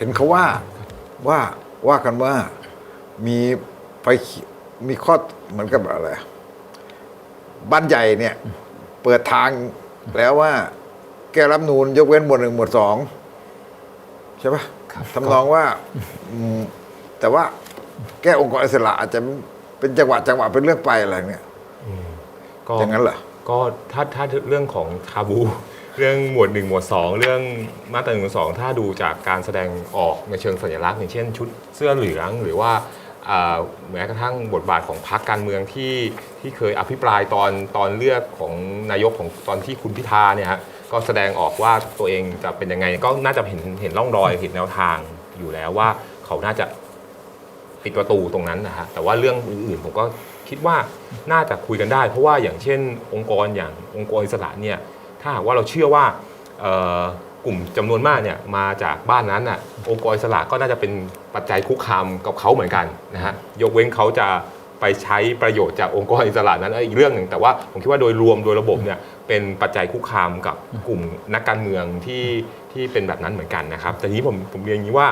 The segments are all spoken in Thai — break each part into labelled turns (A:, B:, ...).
A: เห็นเขาว่าว่าว่ากันว่ามีไฟเขีมีข้อเหมือนกับอะไรอะบ้านใหญ่เนี่ย เปิดทางแล้วว่า แก้รัฐธรรมนูนยกเว้นหมวดหนึ่งหมวดสองใช่ปะทำนองว่าอืมแต่ว่าแก้องค์กรอิสระอาจจะเป็นจังหวะจังหวะเป็นเรื่องไปอะไรเนี่ย
B: ก็
A: อย่างนั้นเหรอ
B: ก็ถ้าถ้าเรื่องของทาบู เรื่องหมวดหนึ่งหมวดสองเรื่องมาตราหนึ่งสองถ้าดูจากการแสดงออกในเชิงสัญลักษณ์อย่างเช่น ชุดเสื้อเหลืองหรือว่าอ่าแม้กระทั่งบทบาทของพรรคการเมืองที่ที่เคยอภิปรายตอนตอนเลือกของนายกของตอนที่คุณพิธาเนี่ยฮะก็แสดงออกว่าตัวเองจะเป็นยังไงก็น่าจะเห็นเห็นร่องรอยเห็นแนวทางอยู่แล้วว่าเขาน่าจะปิดประตูตรงนั้นนะฮะแต่ว่าเรื่องอื่นๆผมก็คิดว่าน่าจะคุยกันได้ เพราะว่าอย่างเช่นองค์กรอย่างองค์กรอิสระเนี่ย ถ้าหากว่าเราเชื่อว่ากลุ่มจำนวนมากเนี่ยมาจากบ้านนั้นน่ะองค์กรอิสระก็น่าจะเป็นปัจจัยคุกคามกับเขาเหมือนกันนะฮะยกเว้นเขาจะไปใช้ประโยชน์จากองค์กรอิสระนั้นอีกเรื่องหนึ่งแต่ว่าผมคิดว่าโดยรวมโดยระบบเนี่ยเป็นปัจจัยคุกคามกับกลุ่มนักการเมืองที่ที่เป็นแบบนั้นเหมือนกันนะครับ แต่ทีนี้ผมผมเรียนอย่างนี้ว่า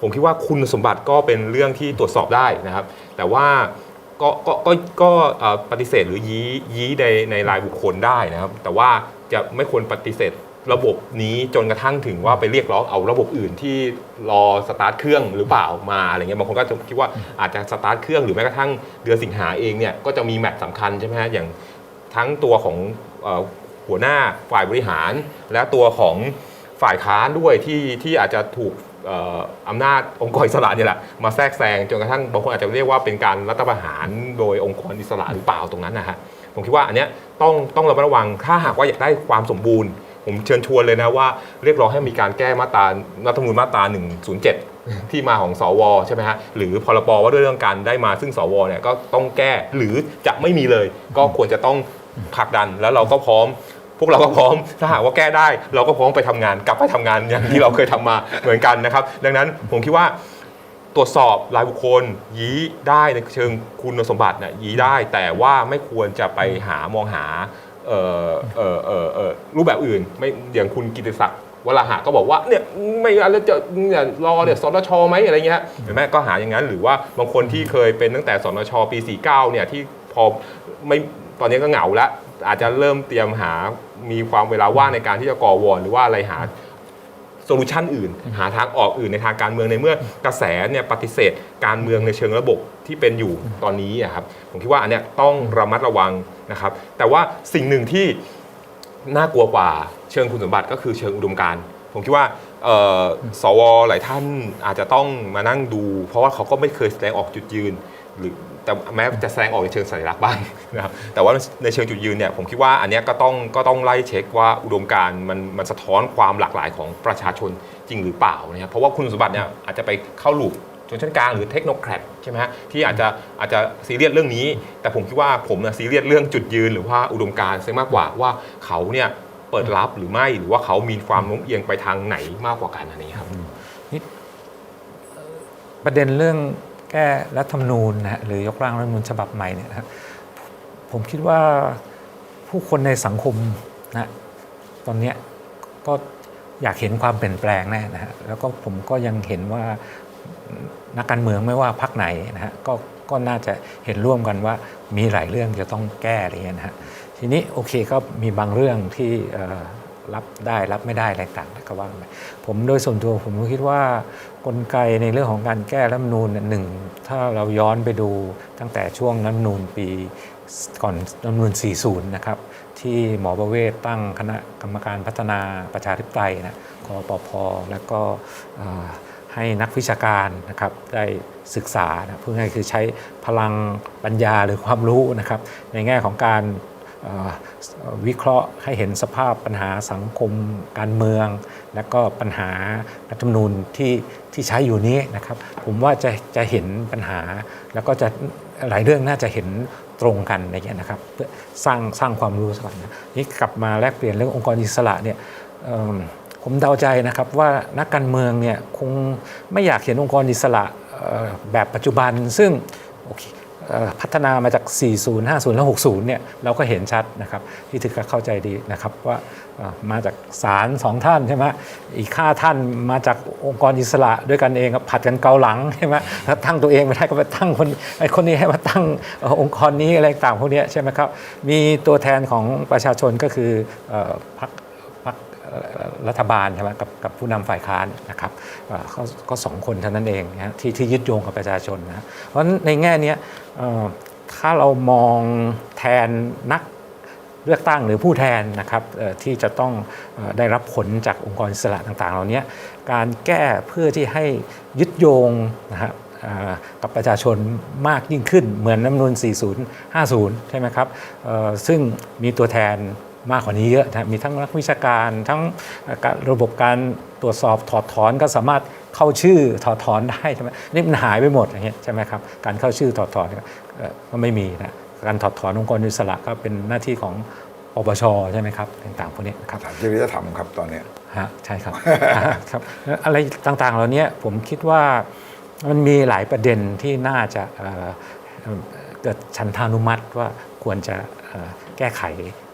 B: ผมคิดว่าคุณสมบัติก็เป็นเรื่องที่ตรวจสอบได้นะครับ แต่ว่า ก็ก็ก็ก็เอ่อปฏิเสธหรือยี้ยี้ในในรายบุคคลได้นะครับ แต่ว่าจะไม่ควรปฏิเสธระบบนี้จนกระทั่งถึงว่าไปเรียกร้องเอาระบบอื่นที่รอสตาร์ทเครื่องหรือเปล่ามาอะไรเงี้ยบางคนก็จะคิดว่าอาจจะสตาร์ทเครื่องหรือแม้กระทั่งเดือนสิงหาเองเนี่ยก็จะมีแมตช์สำคัญใช่ไหมฮะอย่างทั้งตัวของเอ่อหัวหน้าฝ่ายบริหาร และตัวของฝ่ายค้านด้วยที่ที่อาจจะถูก อำนาจองค์กรอิสระเนี่ยแหละมาแทรกแซงจนกระทั่งบางคนอาจจะเรียกว่าเป็นการรัฐประหารโดยองค์กรอิสระหรือเปล่าตรงนั้นนะฮะผมคิดว่าอันเนี้ยต้องต้องระมัดระวังถ้าหากว่าอยากได้ความสมบูรณ์ ผมเชิญชวนเลยนะว่าเรียกร้องให้มีการแก้มาตรารัฐธรรมนูญมาตรา 107 ที่มาของสวใช่ไหมฮะหรือพรบว่าด้วยเรื่องการได้มาซึ่งสวเนี่ยก็ต้องแก้หรือจะไม่มีเลย ก็ควรจะต้องผลักดันแล้วเราก็พร้อม พวกเราก็พร้อมถ้าหากว่าแก้ได้ เราก็พร้อมไปทำงานกลับไปทำงานอย่างที่เราเคยทำมาเหมือนกันนะครับ ดังนั้นผมคิดว่าตรวจสอบรายบุคคลยี้ได้ในเชิงคุณสมบัติเนี่ยยี้ได้ แต่ว่าไม่ควรจะไปหามองหาเอ่อเออเออออรูปแบบอื่น ไม่อย่างคุณกิติศักดิ์วราหะก็บอกว่าเนี่ยไม่อะไรจะเนี่ยรอเนี่ยสนชไหมอะไรเงี้ยเห็นไหมก็หาอย่างนั้น หรือว่าบางคนที่เคยเป็นตั้งแต่สนชปี 49เนี่ยที่พอไม่ตอนนี้ก็เหงาแล้วอาจจะเริ่มเตรียมหา มีความเวลาว่างในการที่จะก่อวอร์หรือว่าอะไรหาโซลูชันอื่น หาทางออกอื่นในทางการเมืองในเมื่อกระแสเนี่ยปฏิเสธ การเมืองในเชิงระบบที่เป็นอยู่ตอนนี้อะครับผมคิดว่าอันเนี้ยต้องระมัดระวังนะครับ แต่ว่าสิ่งหนึ่งที่น่ากลัวกว่าเชิงคุณสมบัติก็คือเชิงอุดมการณ์ผมคิดว่าสวหลายท่านอาจจะต้องมานั่งดู เพราะว่าเขาก็ไม่เคยแสดงออกจุดยืนหรือ แต่แม้จะแสดงออกในเชิงสัญลักษณ์บ้างนะครับแต่ว่าในเชิงจุดยืนเนี่ยผมคิดว่าอันเนี้ยก็ต้องก็ต้องไล่เช็คว่าอุดมการณ์มันมันสะท้อนความหลากหลายของประชาชนจริงหรือเปล่านะครับเพราะว่าคุณสมบัติเนี่ยอาจจะไปเข้าลูปชนชั้นกลางหรือเทคโนแครดใช่ไหมฮะที่อาจจะอาจจะซีเรียสเรื่องนี้ แต่ผมคิดว่าผมนะซีเรียสเรื่องจุดยืนหรือว่าอุดมการณ์ซะมากกว่าว่าเขาเนี่ยเปิดรับหรือไม่หรือว่าเขามีความโน้มเอียงไปทางไหนมากกว่ากันอันนี้ครับ
C: ประเด็นเรื่อง แก้รัฐธรรมนูญนะฮะหรือยกร่างรัฐธรรมนูญฉบับใหม่เนี่ยนะครับผมคิดว่าผู้คนในสังคมนะตอนเนี้ยก็อยากเห็นความเปลี่ยนแปลงแน่นะฮะแล้วก็ผมก็ยังเห็นว่านักการเมืองไม่ว่าพรรคไหนนะฮะก็ก็น่าจะเห็นร่วมกันว่ามีหลายเรื่องจะต้องแก้อะไรเงี้ยนะฮะทีนี้โอเคก็มีบางเรื่องที่ รับได้รับไม่ได้อะไรต่างก็ว่าไปผมโดยส่วนตัวผมก็คิดว่ากลไกในเรื่องของการแก้รัฐมนูญเนี่ยหนึ่งถ้าเราย้อนไปดูตั้งแต่ช่วงรัฐมนูญปีก่อนรัฐมนูญ40 นะครับ ที่หมอประเวศตั้งคณะกรรมการพัฒนาประชาธิปไตยนะกปพแล้วก็ให้นักวิชาการนะครับได้ศึกษานะเพื่อให้คือใช้พลังปัญญาหรือความรู้นะครับในแง่ของการ วิเคราะห์ให้เห็นสภาพปัญหาสังคมการเมือง และก็ปัญหารัฐธรรมนูญที่ที่ใช้อยู่นี้นะครับ ผมว่าจะจะเห็นปัญหา แล้วก็จะหลายเรื่องน่าจะเห็นตรงกันอะไรเงี้ยนะครับเพื่อสร้างสร้างความรู้สักก่อนนะนี่กลับมาแลกเปลี่ยนเรื่ององค์กรอิสระเนี่ยผมเดาใจนะครับว่านักการเมืองเนี่ยคงไม่อยากเห็นองค์กรอิสระแบบปัจจุบัน ซึ่งโอเค พัฒนามาจาก 40 50 และ 60 เนี่ยเราก็เห็นชัดนะครับที่ถึกก็เข้าใจดีนะครับว่ามาจากศาลสองท่านใช่ไหมอีกข้าท่านมาจากองค์กรอิสระด้วยกันเองผัดกันเกาหลังใช่ไหมแล้วตั้งตัวเองไม่ได้ก็ไปตั้งคนไอ้คนนี้ให้มาตั้งองค์กรนี้อะไรต่างพวกนี้ใช่ไหมครับมีตัวแทนของประชาชนก็คือพรรค รัฐบาลใช่ไหมกับกับผู้นำฝ่ายค้านนะครับเอ่อเขาก็สองคนเท่านั้นเองนะที่ที่ยึดโยงกับประชาชนนะเพราะฉะนั้นในแง่นี้ถ้าเรามองแทนนักเลือกตั้งหรือผู้แทนนะครับที่จะต้องได้รับผลจากองค์กรอิสระต่างๆ เหล่านี้การแก้เพื่อที่ให้ยึดโยงนะฮะเอ่อกับประชาชนมากยิ่งขึ้นเหมือนน้ำนูน4050 ใช่ไหมครับซึ่งมีตัวแทน มากกว่านี้เยอะนะมีทั้งนักวิชาการ ทั้งการระบบการตรวจสอบถอดถอนก็สามารถเข้าชื่อถอดถอนได้ใช่ไหมนี่มันหายไปหมดอย่างเงี้ยใช่ไหมครับการเข้าชื่อถอดถอนก็เอ่อก็ไม่มีนะการถอดถอนองค์กรอิสระก็เป็นหน้าที่ของปปชใช่ไหมครับต่างๆพวกนี้นะครับ
A: ศาลจริยธรรมครับตอนเนี้ย
C: ฮะใช่ครับครับอะไรต่างๆเหล่านี้ผมคิดว่ามันมีหลายประเด็นที่น่าจะเอ่อเอ่อเกิดฉันทานุมัติว่าควรจะเอ่อแก้ไข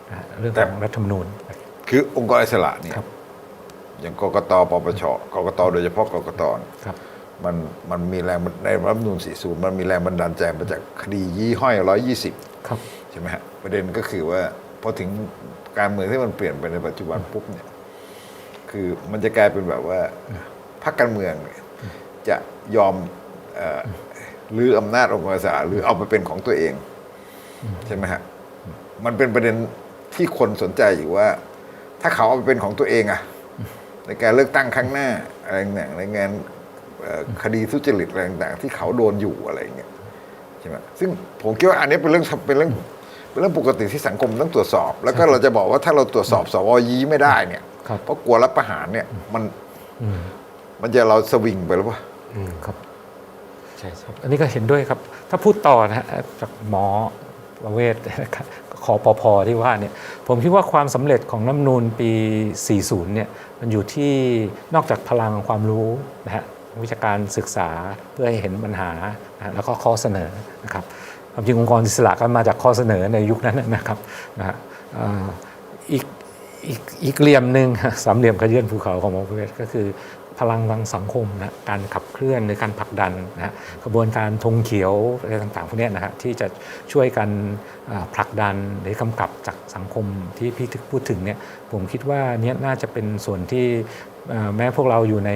C: เอ่อเรื่องของรัฐธรรมนูญ
A: คือองค์กรอิสระเนี่ย
C: ครับ
A: อย่างกกตปปชกกตโดยเฉพาะกกตเนี่ย
C: ครับ
A: มันมันมีแรงบันในรัฐธรรมนูญ40 มันมีแรงบันดาลใจมาจากคดียี่ห้อย 120
C: ครับ
A: ใช่ไหมฮะประเด็นก็คือว่าพอถึงการเมืองที่มันเปลี่ยนไปในปัจจุบันปุ๊บเนี่ยคือมันจะกลายเป็นแบบว่าพรรคการเมืองเนี่ยจะยอมเอ่อลื้ออำนาจองค์กรอิสระหรือเอาไปเป็นของตัวเอง ใช่ไหมฮะมันเป็นประเด็น ที่คนสนใจอยู่ว่า ถ้าเขาเอาไปเป็นของตัวเองอะในการเลือกตั้งครั้งหน้าอะไรต่างๆในงานเอ่อคดีทุจริตอะไรต่างๆที่เขาโดนอยู่อะไรอย่างเงี้ยใช่ไหมซึ่งผมคิดว่าอันนี้เป็นเรื่องเป็นเรื่องเป็นเรื่องปกติที่สังคมต้องตรวจสอบ แล้วก็เราจะบอกว่าถ้าเราตรวจสอบสวยีไม่ได้เนี่ย
C: ครับ
A: เพราะกลัวรับประหารเนี่ยมัน
C: อืม
A: มันจะเราสวิงไปหรือเปล่า
C: ครับ
B: ใช่ครับ
C: อันนี้ก็เห็นด้วยครับ ถ้าพูดต่อนะฮะจากหมอ ประเวศครับขอปพที่ว่าเนี่ยผมคิดว่าความสำเร็จของน้ำนูนปี 40 เนี่ยมันอยู่ที่นอกจากพลังความรู้นะฮะวิชาการศึกษาเพื่อให้เห็นปัญหา แล้วก็ข้อเสนอนะครับความจริงองค์กรอิสระก็มาจากข้อเสนอในยุคนั้นนะครับนะฮะอีกอีกอีกเหลี่ยมหนึ่งสามเหลี่ยมขยื่นภูเขาของหมอเวศก็คือ พลังทางสังคมนะการขับเคลื่อนหรือการผลักดันนะกระบวนการธงเขียวอะไรต่างๆพวกนี้นะฮะที่จะช่วยกันผลักดันหรือกำกับจากสังคมที่พี่ทึกพูดถึงเนี่ยผมคิดว่าเนี้ยน่าจะเป็นส่วนที่แม้พวกเราอยู่ใน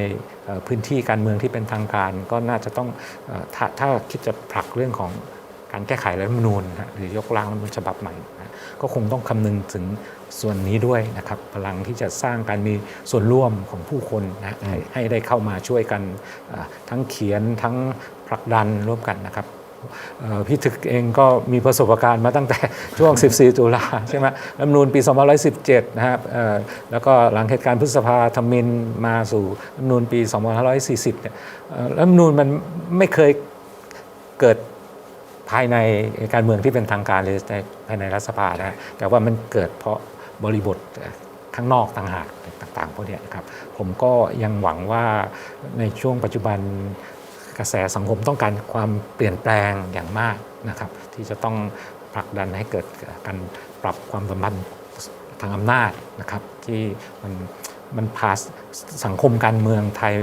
C: พื้นที่การเมืองที่เป็นทางการ ก็น่าจะต้องถถ้าคิดจะผลักเรื่องของ การแก้ไขรัฐธรรมนูญนะฮะหรือยกร่างรัฐธรรมนูญฉบับใหม่นะก็คงต้องคำนึงถึงส่วนนี้ด้วยนะครับพลังที่จะสร้างการมีส่วนร่วมของผู้คนนะให้ให้ได้เข้ามาช่วยกันอ่าทั้งเขียนทั้งผลักดันร่วมกันนะครับเอ่อพี่ถึกเองก็มีประสบการณ์มาตั้งแต่ช่วง 14 ตุลาใช่ไหมรัฐธรรมนูญปี 2517 นะครับเอ่อแล้วก็หลังเหตุการณ์พฤษภาธมินมาสู่รัฐธรรมนูญปี 2540 เนี่ยเอ่อรัฐธรรมนูญมันไม่เคยเกิด ภายในการเมืองที่เป็นทางการหรือในภายในรัฐสภานะแต่ว่ามันเกิดเพราะบริบทข้างนอกต่างหากต่างๆพวกนี้นะครับผมก็ยังหวังว่าในช่วงปัจจุบันกระแสสังคมต้องการความเปลี่ยนแปลงอย่างมากนะครับที่จะต้องผลักดันให้เกิดการปรับความสัมพันธ์ทางอำนาจนะครับที่มันมันพาสังคมการเมืองไทย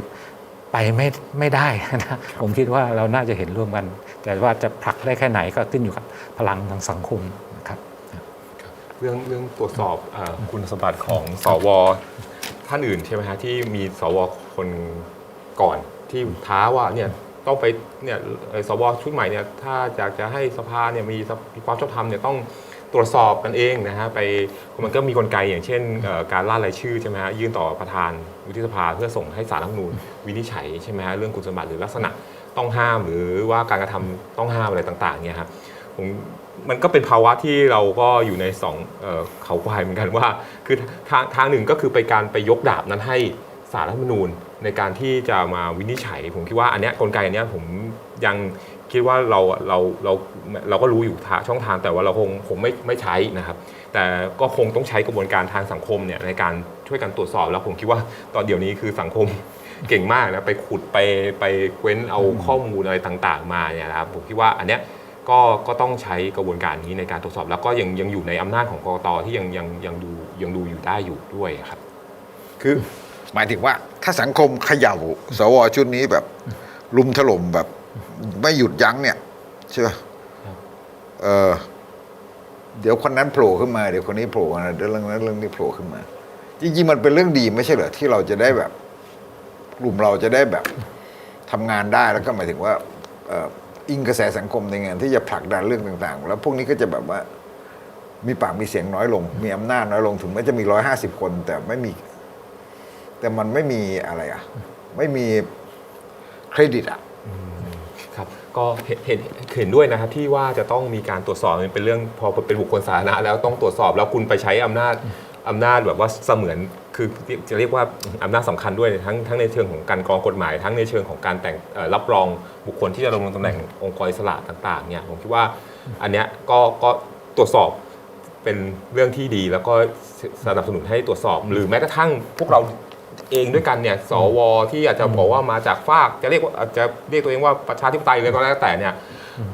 C: ไปไม่ไม่ได้นะผมคิดว่าเราน่าจะเห็นร่วมกัน แต่ว่าจะผลักได้แค่ไหนก็ขึ้นอยู่กับพลังทางสังคมนะครับ
B: เรื่องเรื่องตรวจสอบเออคุณสมบัติของสวท่านอื่นใช่ไหมฮะที่มีสวคนก่อนที่ท้าว่าเนี่ยต้องไปเนี่ยเอ่อสวชุดใหม่เนี่ยถ้าอยากจะให้สภาเนี่ยมีสภมีความชอบธรรมเนี่ยต้อง ตรวจสอบกันเองนะฮะไปมันก็มีกลไกอย่างเช่นเอ่อการล่ารายชื่อใช่ไหมฮะยื่นต่อประธานวุฒิสภาเพื่อส่งให้สารรัฐธรรมนูญวินิจฉัยใช่ไหมฮะเรื่องคุณสมบัติหรือลักษณะต้องห้ามหรือว่าการกระทำต้องห้ามอะไรต่างๆเนี่ยครับผมมันก็เป็นภาวะที่เราก็อยู่ในสองเอ่อเขาควายเหมือนกันว่า คือทางทางหนึ่งก็คือไปการไปยกดาบนั้นให้ สารรัฐธรรมนูญในการที่จะมาวินิจฉัย ผมคิดว่าอันเนี้ยกลไกอันเนี้ยผมยังคิดว่าเราเราเราเราก็รู้อยู่ทางช่องทางแต่ว่าเราคงคงไม่ไม่ใช้นะครับ แต่ก็คงต้องใช้กระบวนการทางสังคมเนี่ยในการช่วยกันตรวจสอบแล้วผมคิดว่าตอนเดี๋ยวนี้คือสังคมเก่งมากนะไปขุดไปไปเว้นเอาข้อมูลอะไรต่างๆ มาเนี่ยนะครับผมคิดว่าอันเนี้ยก็ก็ต้องใช้กระบวนการนี้ในการตรวจสอบ แล้วก็ยังยังอยู่ในอำนาจของกรกตที่ยังยังยังดูยังดูอยู่ได้อยู่ด้วยครับ
A: คือ หมายถึงว่าถ้าสังคมเขย่าสวชุดนี้แบบลุมถล่มแบบไม่หยุดยั้งเนี่ยใช่ไหม
B: ครับ
A: เออเดี๋ยวคนนั้นโผล่ขึ้นมาเดี๋ยวคนนี้โผล่มาเดี๋ยวเรื่องนั้นเรื่องนี้โผล่ขึ้นมา จริงๆมันเป็นเรื่องดีไม่ใช่เหรอที่เราจะได้แบบ กลุ่มเราจะได้แบบทำงานได้แล้วก็หมายถึงว่าเอ่ออิงกระแสสังคมในงานที่จะผลักดันเรื่องต่าง ๆ แล้วพวกนี้ก็จะแบบว่ามีปากมีเสียงน้อยลง มีอำนาจน้อยลงถึงแม้จะมีร้อยห้าสิบคน แต่ไม่มี แต่มันไม่มีอะไรอะ ไม่มีเครดิตอะ
B: ครับก็เห็นเห็นเห็นด้วยนะครับที่ว่าจะต้องมีการตรวจสอบมันเป็นเรื่องพอเป็นบุคคลสาธารณะแล้วต้องตรวจสอบแล้วคุณไปใช้อำนาจอำนาจแบบว่าเสมือนคือจะเรียกว่าอำนาจสำคัญด้วยทั้งทั้งในเชิงของการกรองกฎหมาย ทั้งในเชิงของการแต่งเอ่อรับรองบุคคลที่จะดำรงตำแหน่งองค์กรอิสระต่างๆเนี่ยผมคิดว่าอันเนี้ยก็ก็ตรวจสอบเป็นเรื่องที่ดีแล้วก็สนับสนุนให้ตรวจสอบ หรือแม้กระทั่งพวกเรา เองด้วยกันเนี่ยสวที่อาจจะบอกว่ามาจากฝากจะเรียกว่าอาจจะเรียกตัวเองว่าประชาธิปไตยเลยก็แล้วแต่เนี่ย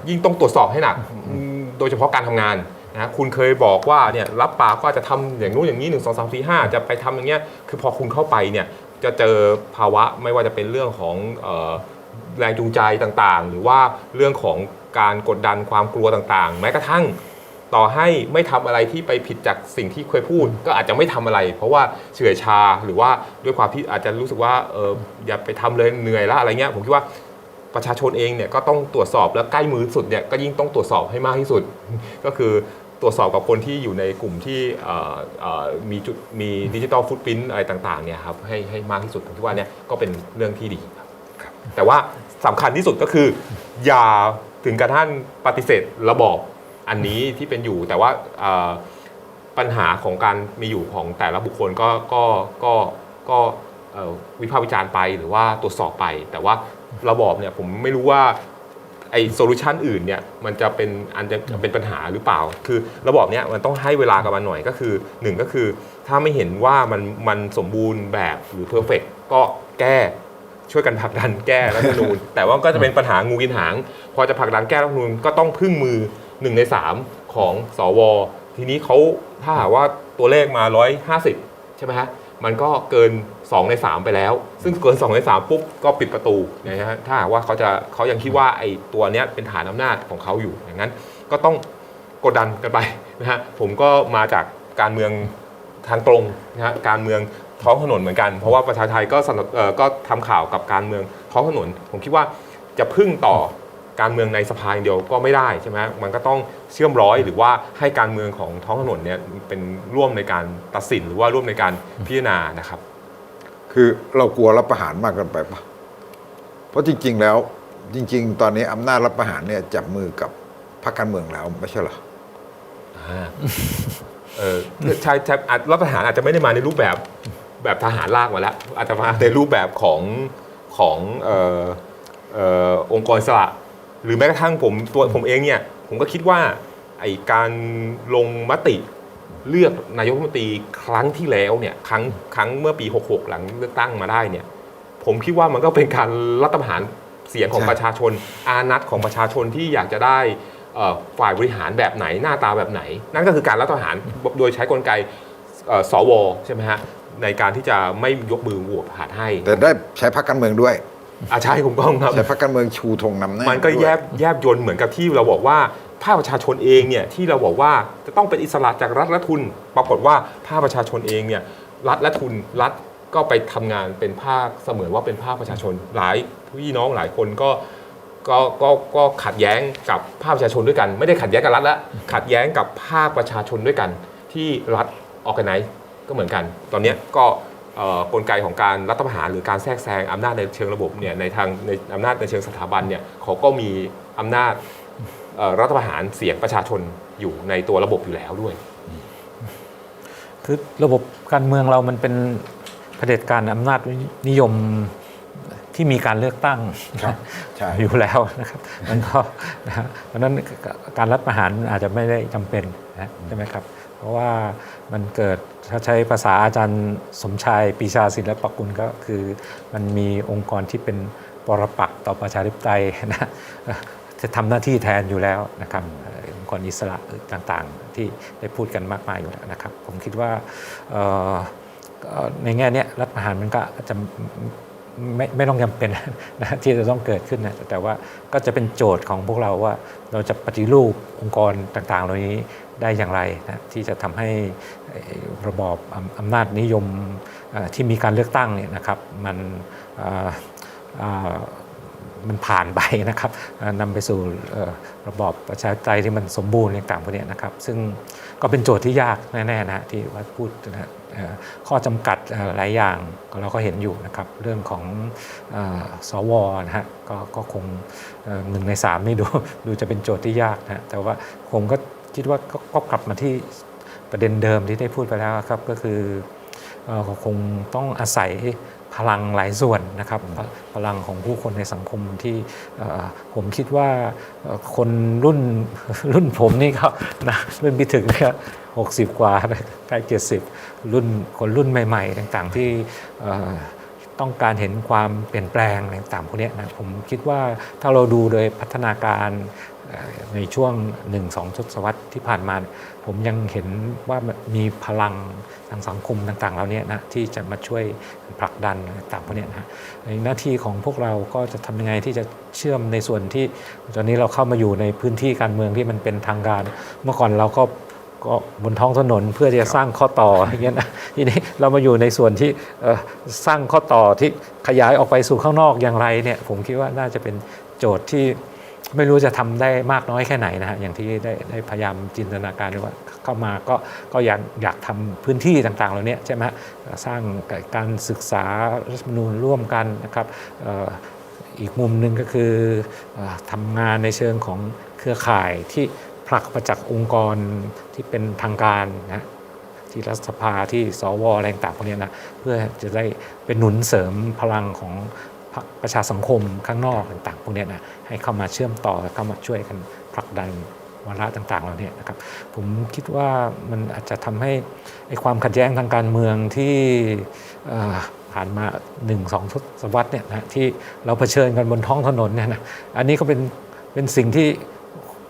B: ยิ่งต้องตรวจสอบให้หนักอืมโดยเฉพาะการทำงานนะคุณเคยบอกว่าเนี่ยรับปากว่าจะทำอย่างนู้นอย่างนี้หนึ่งสองสามสี่ห้าจะไปทำอย่างเงี้ยคือพอคุณเข้าไปเนี่ยจะเจอภาวะไม่ว่าจะเป็นเรื่องของเอ่อแรงจูงใจต่างๆ หรือว่าเรื่องของการกดดันความกลัวต่างๆ แม้กระทั่ง ต่อให้ไม่ทำอะไรที่ไปผิดจากสิ่งที่เคยพูด ก็อาจจะไม่ทำอะไร เพราะว่าเฉื่อยชาหรือว่าด้วยความที่อาจจะรู้สึกว่าเอออย่าไปทำเลยเหนื่อยละอะไรเงี้ยผมคิดว่าประชาชนเองเนี่ยก็ต้องตรวจสอบแล้วใกล้มือสุดเนี่ยก็ยิ่งต้องตรวจสอบให้มากที่สุด ก็คือตรวจสอบกับคนที่อยู่ในกลุ่มที่เอ่อเอ่อมีจุดมีดิจิทัลฟุตพิ้นอะไรต่างๆเนี่ยครับให้ให้มากที่สุดผมคิดว่าเนี่ยก็เป็นเรื่องที่ดีครับ
A: ครับ
B: แต่ว่าสำคัญที่สุดก็คือ อย่าถึงกระทั่งปฏิเสธระบอบ อันนี้ที่เป็นอยู่แต่ว่าเอ่อปัญหาของการมีอยู่ของแต่ละบุคคลก็ก็ก็ก็เอ่อวิพากษ์วิจารณ์ไปหรือว่าตรวจสอบไป แต่ว่าระบอบเนี่ยผมไม่รู้ว่าไอ้โซลูชันอื่นเนี่ยมันจะเป็นอันจะจะเป็นปัญหาหรือเปล่า คือระบอบเนี่ยมันต้องให้เวลากับมันหน่อยก็คือหนึ่งก็คือถ้าไม่เห็นว่ามันมันสมบูรณ์แบบหรือเพอร์เฟกก็แก้ช่วยกันผลักดันแก้รัฐธรรมนูญ แต่ว่าก็จะเป็นปัญหางูกินหาง พอจะผลักดันแก้รัฐธรรมนูญก็ต้องพึ่งมือ หนึ่งในสามของสว ทีนี้เขาถ้าหากว่าตัวเลขมา 150 ใช่ไหมฮะ มันก็เกิน 2 ใน 3 ไปแล้ว ซึ่งเกิน 2 ใน 3 ปุ๊บ ก็ปิดประตูนะฮะถ้าหากว่าเขาจะเขายังคิดว่าไอ้ตัวเนี้ยเป็นฐานอำนาจของเขาอยู่อย่างนั้น ก็ต้องกดดันกันไปนะฮะผมก็มาจากการเมืองทางตรงนะฮะการเมืองท้องถนนเหมือนกัน เพราะว่าประชาไทยก็สนับเออก็ทำข่าวกับการเมืองท้องถนน ผมคิดว่าจะพึ่งต่อ การเมืองในสภาอย่างเดียวก็ไม่ได้ใช่ไหมมันก็ต้องเชื่อมร้อยหรือว่าให้การเมืองของท้องถนนเนี่ยเป็นร่วมในการตัดสินหรือว่าร่วมในการพิจารณานะครับ
A: คือเรากลัวรับประหารมากเกินไปปะเพราะจริง ๆ แล้วจริง ๆ ตอนนี้อำนาจรับประหารเนี่ยจับมือกับพรรคการเมืองแล้วไม่ใช่เหรอ
B: เออใช่ใช่อาจรัฐประหารอาจจะไม่ได้มาในรูปแบบแบบทหารลากมาแล้วอาจจะมาในรูปแบบของของเอ่อเอ่อองค์กรอิสระ หรือแม้กระทั่งผมตัวผมเองเนี่ยผมก็คิดว่าไอการลงมติเลือกนายกรัฐมนตรีครั้งที่แล้วเนี่ยครั้งครั้งเมื่อปี 66 หลังเลือกตั้งมาได้เนี่ยผมคิดว่ามันก็เป็นการรัฐประหารเสียงของ
A: ใช่
B: ประชาชน อานัตของประชาชนที่อยากจะได้เอ่อฝ่ายบริหารแบบไหนหน้าตาแบบไหน นั่นก็คือการรัฐประหารโดยใช้กลไกเอ่อสวใช่ไหมฮะในการที่จะไม่ยกมือโหวตผ่านให้
A: แต่ได้ใช้พรรคการเมืองด้วย
B: อาใช่ผมก็ครับ
A: ใช้พรรคการเมืองชูธงนำหน้า
B: มันก็
A: ด้วย
B: แยบแยบยนต์เหมือนกับที่เราบอกว่าภาคประชาชนเองเนี่ยที่เราบอกว่าจะต้องเป็นอิสระจากรัฐและทุน ปรากฏว่าภาคประชาชนเองเนี่ยรัฐและทุนรัฐก็ไปทำงานเป็นภาคเสมือนว่าเป็นภาคประชาชนหลายพี่น้องหลายคนก็ก็ก็ก็ขัดแย้งกับภาคประชาชนด้วยกัน ไม่ได้ขัดแย้งกับรัฐละขัดแย้งกับภาคประชาชนด้วยกัน ที่รัฐออกไนก็เหมือนกัน ตอนเนี้ยก็เอ่อ กลไกของการรัฐประหารหรือการแทรกแซงอำนาจในเชิงระบบเนี่ยในทางในอำนาจในเชิงสถาบันเนี่ยเขาก็มีอำนาจเอ่อรัฐประหารเสียงประชาชนอยู่ในตัวระบบอยู่แล้วด้วย
C: คือระบบการเมืองเรามันเป็นเผด็จการอำนาจนิยมที่มีการเลือกตั้ง
A: ครับใช่
C: อยู่แล้วนะครับมันก็นะฮะเพราะฉะนั้นการรัฐประหารอาจจะไม่ได้จำเป็นนะใช่ไหมครับเพ ราะว่ามันเกิดถ้าใช้ภาษาอาจารย์สมชายปีชาศิลปกุลก็คือ มันมีองค์กรที่เป็นปรปักต่อประชาธิปไตยนะจะทำหน้าที่แทนอยู่แล้วนะครับองค์กรอิสระต่างๆ ที่ได้พูดกันมากมายอยู่แล้วนะครับ ผมคิดว่าในแง่นี้รัฐประหารมันก็จะ ไม่ไม่ต้องจำเป็นนะที่จะต้องเกิดขึ้นนะแต่ว่าก็จะเป็นโจทย์ของพวกเราว่าเราจะปฏิรูปองค์กรต่างๆ เหล่านี้ได้อย่างไรนะที่จะทำให้ระบอบอำอำนาจนิยมที่มีการเลือกตั้งเนี่ยนะครับมันมันผ่านไปนะครับนำไปสู่ระบอบประชาธิปไตยที่มันสมบูรณ์ต่างๆพวกนี้นะครับ ซึ่งก็เป็นโจทย์ที่ยากแน่ๆนะที่ว่าพูดนะ ข้อจำกัดหลายอย่างเราก็เห็นอยู่นะครับ เรื่องของเออสวนะฮะก็ก็คงหนึ่งในสามนี่ดูดูจะเป็นโจทย์ที่ยากนะแต่ว่าผมก็คิดว่าก็กลับมาที่ประเด็นเดิมที่ได้พูดไปแล้วครับ ก็คือเอ่อก็คงต้องอาศัย พลังหลายส่วนนะครับพพลังของผู้คนในสังคมที่เอ่อผมคิดว่าเอ่อคนรุ่นรุ่นผมนี่ก็นะรุ่นพิถึงเนี่ยหกสิบกว่าใกล้เจ็ดสิบรุ่นคนรุ่นใหม่ ๆ ต่างๆที่เอ่อต้องการเห็นความเปลี่ยนแปลงอะไรต่างๆพวกเนี้ยนะผมคิดว่าถ้าเราดูโดยพัฒนาการเอ่อ ในช่วง 1-2ทศวรรษที่ผ่านมา ผมยังเห็นว่ามีพลังทางสังคมต่างๆเหล่านี้นะที่จะมาช่วยผลักดันต่างพวกนี้นะฮะหน้าที่ของพวกเราก็จะทำยังไงที่จะเชื่อมในส่วนที่ตอนนี้เราเข้ามาอยู่ในพื้นที่การเมืองที่มันเป็นทางการ เมื่อก่อนเราก็ก็บนท้องถนนเพื่อที่จะสร้างข้อต่ออย่างเงี้ยนะทีนี้เรามาอยู่ในส่วนที่สร้างข้อต่อที่ขยายออกไปสู่ข้างนอกอย่างไรเนี่ยผมคิดว่าน่าจะเป็นโจทย์ที่ ไม่รู้จะทำได้มากน้อยแค่ไหนนะฮะอย่างที่ได้ได้พยายามจินตนาการว่าเข้ามาก็ก็อยากอยากทำพื้นที่ต่างๆเหล่านี้ใช่ไหมสร้างการศึกษารัฐมนูญร่วมกันนะครับอีกมุมหนึ่งก็คืออ่อทำงานในเชิงของเครือข่ายที่ผลักมาจากษ์องค์กรที่เป็นทางการนะที่รัฐสภาที่สวอะไรต่างพวกนี้นะเพื่อจะได้เป็นหนุนเสริมพลังของ ประชาสังคมข้างนอกต่างๆ พวกนี้นะให้เข้ามาเชื่อมต่อเข้ามาช่วยกันผลักดันวาระต่างๆเราเนี่ยนะครับผมคิดว่ามันอาจจะทำให้ไอ้ความขัดแย้งทางการเมืองที่ผ่านมา1นสองทศวรรษเนี่ยนะที่เราเผชิญกันบนท้องถนนเนี่ยนะอันนี้ก็เป็นเป็นสิ่งที่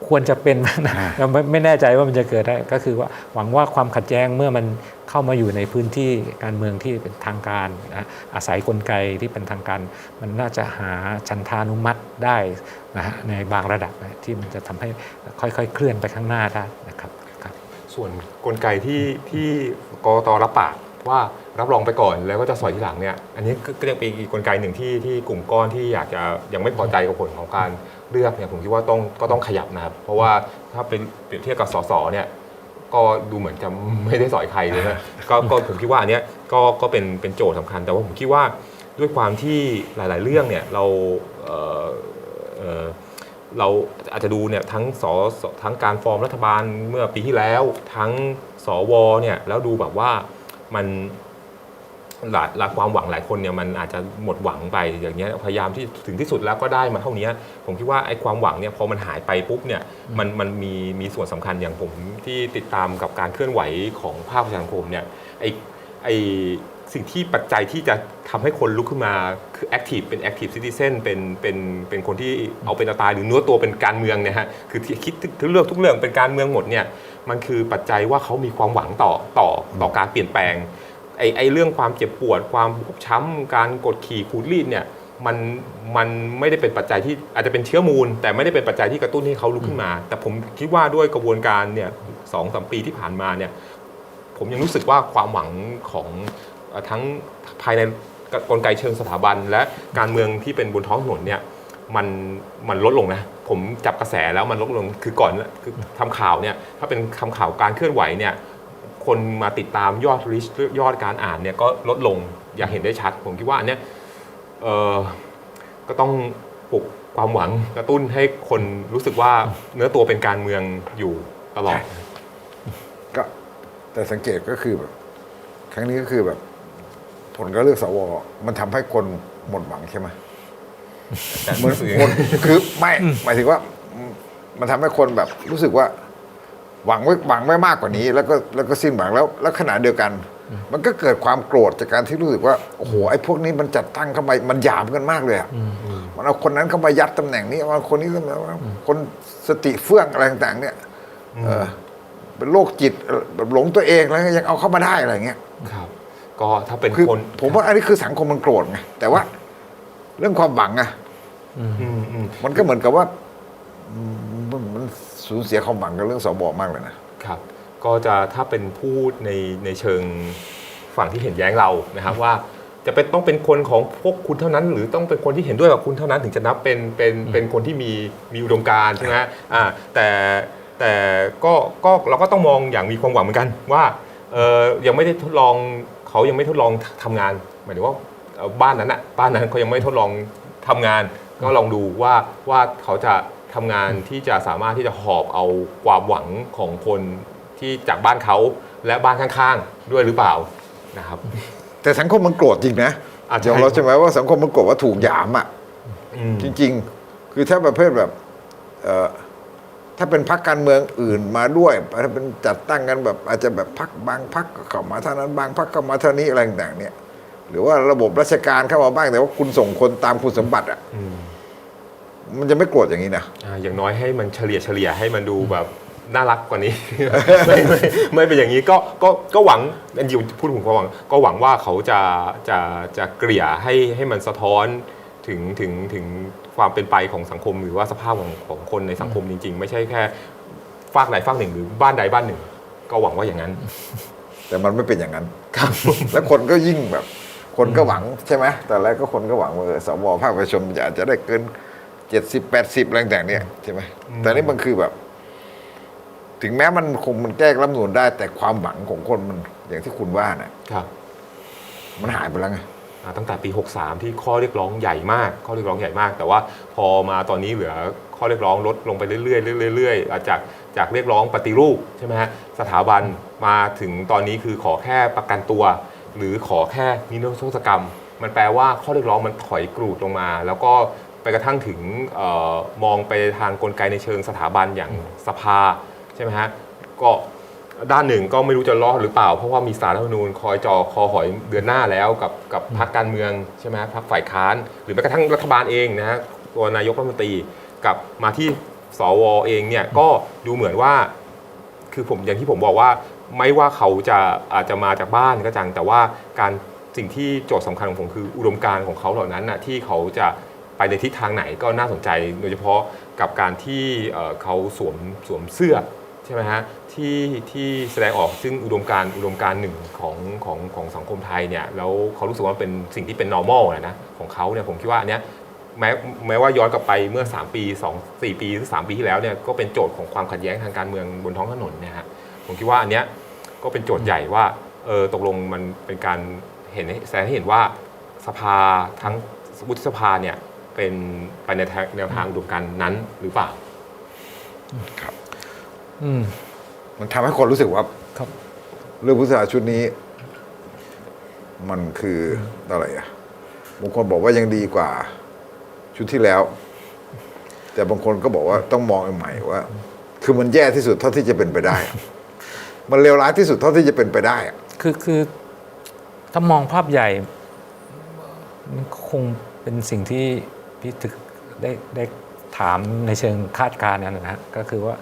C: ควรจะเป็นนะเราไม่ไม่แน่ใจว่ามันจะเกิดได้ก็คือว่าหวังว่าความขัดแย้งเมื่อมันเข้ามาอยู่ในพื้นที่การเมืองที่เป็นทางการนะอาศัยกลไกที่เป็นทางการ มันน่าจะหาชันทานุมัติได้นะฮะในบางระดับนะที่มันจะทำให้ค่อยๆ เคลื่อนไปข้างหน้าได้นะครับครับ
B: ส่วนกลไกที่ที่กกตรับปากว่ารับรองไปก่อนแล้วก็จะสอยทีหลังเนี่ยอันนี้ก็ก็ยังเป็นอีกกลไกหนึ่งที่ที่กลุ่มก้อนที่อยากจะยังไม่พอใจกับผลของการ เลือกเนี่ยผมคิดว่าต้องก็ต้องขยับนะครับเพราะว่าถ้าเป็นเปรียบเทียบกับสสเนี่ยก็ดูเหมือนจะไม่ได้สอยใครเลยนะก็ก็ผมคิดว่าอันเนี้ยก็ก็เป็นเป็นโจทย์สำคัญ แต่ว่าผมคิดว่าด้วยความที่หลาย ๆ เรื่องเนี่ยเราเอ่อเอ่อเราอาจจะดูเนี่ยทั้งสสทั้งการฟอร์มรัฐบาลเมื่อปีที่แล้ว ทั้งสวเนี่ยแล้วดูแบบว่ามัน หลายหลายความหวังหลายคนเนี่ยมันอาจจะหมดหวังไปอย่างเงี้ยพยายามที่ถึงที่สุดแล้วก็ได้มาเท่านี้ผมคิดว่าไอ้ความหวังเนี่ยพอมันหายไปปุ๊บเนี่ยมันมันมีมีส่วนสำคัญอย่างผมที่ติดตามกับการเคลื่อนไหวของภาคประชาสังคมเนี่ยไอ้ไอ้สิ่งที่ปัจจัยที่จะทำให้คนลุกขึ้นมาคือแอคทีฟเป็นแอคทีฟซิติเซนเป็นเป็นเป็นคนที่เอาเป็นอาตายหรือเนื้อตัวเป็นการเมืองเนี่ยฮะคือที่คิดทุกเรื่องทุกเรื่องเป็นการเมืองหมดเนี่ยมันคือปัจจัยว่าเขามีความหวังต่อต่อต่อการเปลี่ยนแปลง ไอ้ไอ้เรื่องความเจ็บปวด ความบอบช้ำการกดขี่ขูดรีดเนี่ยมันมันไม่ได้เป็นปัจจัยที่อาจจะเป็นเชื้อมูล แต่ไม่ได้เป็นปัจจัยที่กระตุ้นให้เขาลุกขึ้นมา แต่ผมคิดว่าด้วยกระบวนการเนี่ยสองสามปีที่ผ่านมาเนี่ยผมยังรู้สึกว่าความหวังของทั้งภายในกลไกเชิงสถาบัน และการเมืองที่เป็นบนท้องถนนเนี่ยมันมันลดลงนะ ผมจับกระแสแล้วมันลดลงคือก่อนคือทำข่าวเนี่ยถ้าเป็นทำข่าวการเคลื่อนไหวเนี่ย คนมาติดตามยอดริชยอดการอ่านเนี่ยก็ลดลงอย่างเห็นได้ชัด ผมคิดว่าอันเนี้ยเอ่อก็ต้องปลุกความหวังกระตุ้นให้คนรู้สึกว่าเนื้อตัวเป็นการเมืองอยู่ตลอด
A: ก็แต่สังเกตก็คือแบบครั้งนี้ก็คือแบบผลการเลือกสว มันทำให้คนหมดหวังใช่ไหม
B: แต่
A: เหมือน
B: สื่อ
A: คนคือไม่หมายถึงว่า มันทำให้คนแบบรู้สึกว่า หวังไว้หวังไว้มากกว่านี้ แล้วก็แล้วก็สิ้นหวังแล้วแล้วขณะเดียวกัน มันก็เกิดความโกรธจากการที่รู้สึกว่าโอ้โหไอ้พวกนี้มันจัดตั้งเข้ามามันหยามกันมากเลยอะมันเอาคนนั้นเข้ามายัดตำแหน่งนี้เอาคนนี้ตำแหน่งนั้นคนสติเฟื่องอะไรต่างๆ เนี่ยเออเป็นโรคจิตแบบหลงตัวเองแล้วยังเอาเข้ามาได้อะไรเงี้ย
B: ครับ ก็ถ้าเป็น
A: คือ
B: คน
A: ผมว่าอันนี้คือสังคมมันโกรธไงแต่ว่า เรื่องความหวังอะ
B: อืมอืม
A: มันก็เหมือนกับว่าอืมมันมัน สูญเสียความหวังกับเรื่องสบมากเลยนะ
B: ครับ ก็จะถ้าเป็นพูดในในเชิงฝั่งที่เห็นแย้งเรานะครับว่าจะเป็นต้องเป็นคนของพวกคุณเท่านั้น หรือต้องเป็นคนที่เห็นด้วยกับคุณเท่านั้นถึงจะนับเป็นเป็นเป็นคนที่มีมีอุดมการณ์ใช่ไหมอ่าแต่แต่ก็ก็เราก็ต้องมองอย่างมีความหวังเหมือนกันว่าเออยังไม่ได้ทดลองเขายังไม่ทดลองทำงานหมายถึงว่าเอ่อบ้านนั้นอะบ้านนั้นเขายังไม่ทดลองทำงาน ก็ลองดูว่าว่าเขาจะ ทำงานที่จะสามารถที่จะหอบเอาความหวังของคนที่จากบ้านเขาและบ้านข้างๆ ด้วยหรือเปล่านะครับ
A: แต่สังคมมันโกรธจริงนะ
B: อะใช่
A: ยอมรับใช่ไหมว่าสังคมมันโกรธว่าถูกหยามอะ
B: อืม
A: จริงๆ คือถ้าประเภทแบบเอ่อถ้าเป็นพักการเมืองอื่นมาด้วยถ้าเป็นจัดตั้งกันแบบอาจจะแบบพักบางพักเข้ามาเท่านั้นบางพักเข้ามาเท่านี้อะไรต่างๆเนี่ย หรือว่าระบบราชการเข้ามาบ้างแต่ว่าคุณส่งคนตามคุณสมบัติอะ
B: อืม
A: มันจะไม่โกรธอย่างนี้นะ
B: อ่าอย่างน้อยให้มันเฉลี่ยเฉลี่ยให้มันดูแบบน่ารักกว่านี้ ไม่ไม่ไม่เป็นอย่างนี้ก็ก็ก็หวังอันอยู่พูดถึงความหวัง ก็หวังว่าเขาจะจะจะเกลี่ยให้ให้มันสะท้อนถึงถึงถึงความเป็นไปของสังคมหรือว่าสภาพของของคนในสังคมจริง ๆ ไม่ใช่แค่ฝากไหนฝากหนึ่งหรือบ้านใดบ้านหนึ่ง ก็หวังว่าอย่างนั้น
A: แต่มันไม่เป็นอย่างนั้น
B: ครับ
A: แล้วคนก็ยิ่งแบบ คนก็หวังใช่ไหมแต่แรกก็คนก็หวังว่าเออสวภาคประชาชนอาจจะได้เกิน เจ็ดสิบแปดสิบอะไรต่างๆเนี่ยใช่ไหมแต่นี่มันคือแบบ ถึงแม้มันคงมันแก้รัฐธรรมนูนได้ แต่ความหวังของคนมันอย่างที่คุณว่าน่ะ
B: ครับ
A: มันหายไปแล้วไง
B: อ่าตั้งแต่ปี 63 ที่ข้อเรียกร้องใหญ่มาก ข้อเรียกร้องใหญ่มาก แต่ว่าพอมาตอนนี้เหลือข้อเรียกร้องลดลงไปเรื่อยๆเรื่อยๆอ่าจากจากเรียกร้องปฏิรูปใช่ไหมฮะสถาบันมาถึงตอนนี้คือขอแค่ประกันตัว หรือขอแค่นิรโทษกรรม มันแปลว่าข้อเรียกร้องมันถอยกรูดลงมา แล้วก็ ไปกระทั่งถึงเออมองไปทางกลไกในเชิงสถาบันอย่างสภาใช่ไหมฮะก็ด้านหนึ่งก็ไม่รู้จะรอดหรือเปล่า เพราะว่ามีสารรัฐธรรมนูญคอยจอคอหอยเดือนหน้าแล้วกับกับพรรคการเมืองใช่ไหมฮะพรรคฝ่ายค้าน หรือแม้กระทั่งรัฐบาลเองนะฮะตัวนายกรัฐมนตรีกับมาที่สวเองเนี่ยก็ดูเหมือนว่า คือผมอย่างที่ผมบอกว่าไม่ว่าเขาจะอาจจะมาจากบ้านก็จังแต่ว่าการสิ่งที่โจทย์สำคัญของผมคืออุดมการณ์ของเขาเหล่านั้นน่ะที่เขาจะ ไปในทิศทางไหนก็น่าสนใจ โดยเฉพาะกับการที่เขาสวมสวมเสื้อใช่ไหมฮะที่ที่แสดงออกซึ่งอุดมการอุดมการหนึ่งของของของสังคมไทยเนี่ยแล้วเขารู้สึกว่าเป็นสิ่งที่เป็น normal นะนะของเขาเนี่ยผมคิดว่าอันเนี้ยแม้แม้ว่าย้อนกลับไปเมื่อ 3 ปี 2 4 ปีหรือ 3 ปีที่แล้วเนี่ยก็เป็นโจทย์ของความขัดแย้งทางการเมืองบนท้องถนนเนะฮะผมคิดว่าอันเนี้ยก็เป็นโจทย์ใหญ่ว่าเออตกลงมันเป็นการเห็นแสดงให้เห็นว่าสภาทั้งวุฒิสภาเนี่ย เป็นไปในทางแนวทางอุดมการณ์นั้นหรือเปล่า
C: อืม
A: มันทำให้คนรู้สึกว่า
C: ครับ
A: เรื่องพุทธศาสนาชุดนี้ มันคืออะไรอะบางคนบอกว่ายังดีกว่า ชุดที่แล้ว แต่บางคนก็บอกว่าต้องมองใหม่ว่า คือมันแย่ที่สุดเท่าที่จะเป็นไปได้อะมันเลวร้ายที่สุดเท่าที่จะเป็นไปได้อะ
C: คือคือถ้ามองภาพใหญ่มันคงเป็นสิ่งที่ พี่ถึกได้ได้ถามในเชิงคาดการณ์นั่นนะฮะก็คือว่า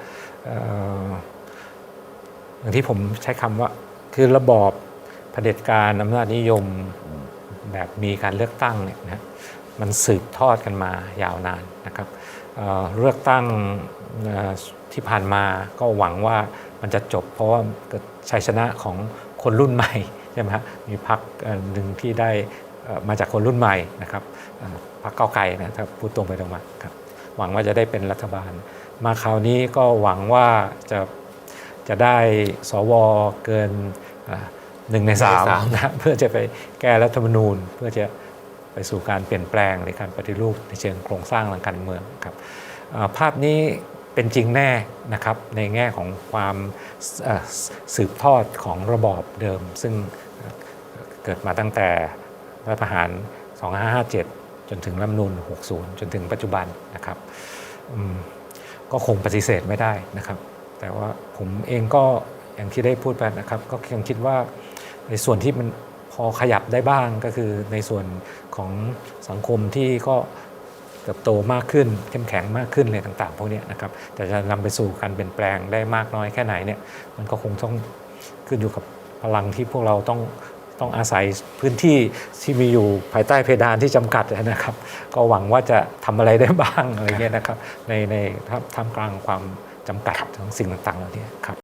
C: อย่างที่ผมใช้คำว่าคือระบอบเผด็จการอำนาจนิยมแบบมีการเลือกตั้งเนี่ยนะฮะมันสืบทอดกันมายาวนานนะครับเลือกตั้งที่ผ่านมาก็หวังว่ามันจะจบ เพราะว่าเกิดชัยชนะของคนรุ่นใหม่ใช่ไหมฮะมีพรรคหนึ่งที่ได้ มาจากคนรุ่นใหม่นะครับเอ่อพรรคเก้าวไกลนะถ้าพูดตรงไปตรงมาครับหวังว่าจะได้เป็นรัฐบาล มาคราวนี้ก็หวังว่าจะจะได้สวเกินเอ่อหนึ่งในสาม
B: หนึ่งในสาม
C: นะเพื่อจะไปแก้รัฐธรรมนูญ เพื่อจะไปสู่การเปลี่ยนแปลงในการปฏิรูปในเชิงโครงสร้างทางการเมืองครับเอ่อภาพนี้เป็นจริงแน่นะครับในแง่ของความเอ่อสืบทอดของระบอบเดิม ซึ่งเอ่อเกิดมาตั้งแต่ รัฐประหาร 2557 จนถึงรัฐมนูญ60 จนถึงปัจจุบันนะครับก็คงปฏิเสธไม่ได้นะครับ แต่ว่าผมเองก็อย่างที่ได้พูดไปนะครับ ก็ยังคิดว่าในส่วนที่มันพอขยับได้บ้างก็คือในส่วนของสังคมที่ก็เติบโตมากขึ้นเข้มแข็งมากขึ้นอะไรต่างๆ พวกนี้นะครับแต่จะนำไปสู่การเปลี่ยนแปลงได้มากน้อยแค่ไหนเนี่ยมันก็คงต้องขึ้นอยู่กับพลังที่พวกเราต้อง ต้องอาศัยพื้นที่ที่มีอยู่ภายใต้เพดานที่จำกัดนะครับ ก็หวังว่าจะทำอะไรได้บ้างอะไรเงี้ยนะครับในในท่ามกลางความจำกัดของสิ่งต่างๆเหล่านี้ครับ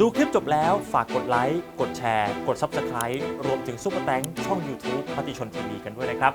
D: ดูคลิปจบแล้วฝากกดไลค์กดแชร์ กด Subscribe รวมถึงซุปเปอร์แตงช่อง YouTube มติชนทีวีกันด้วยนะครับ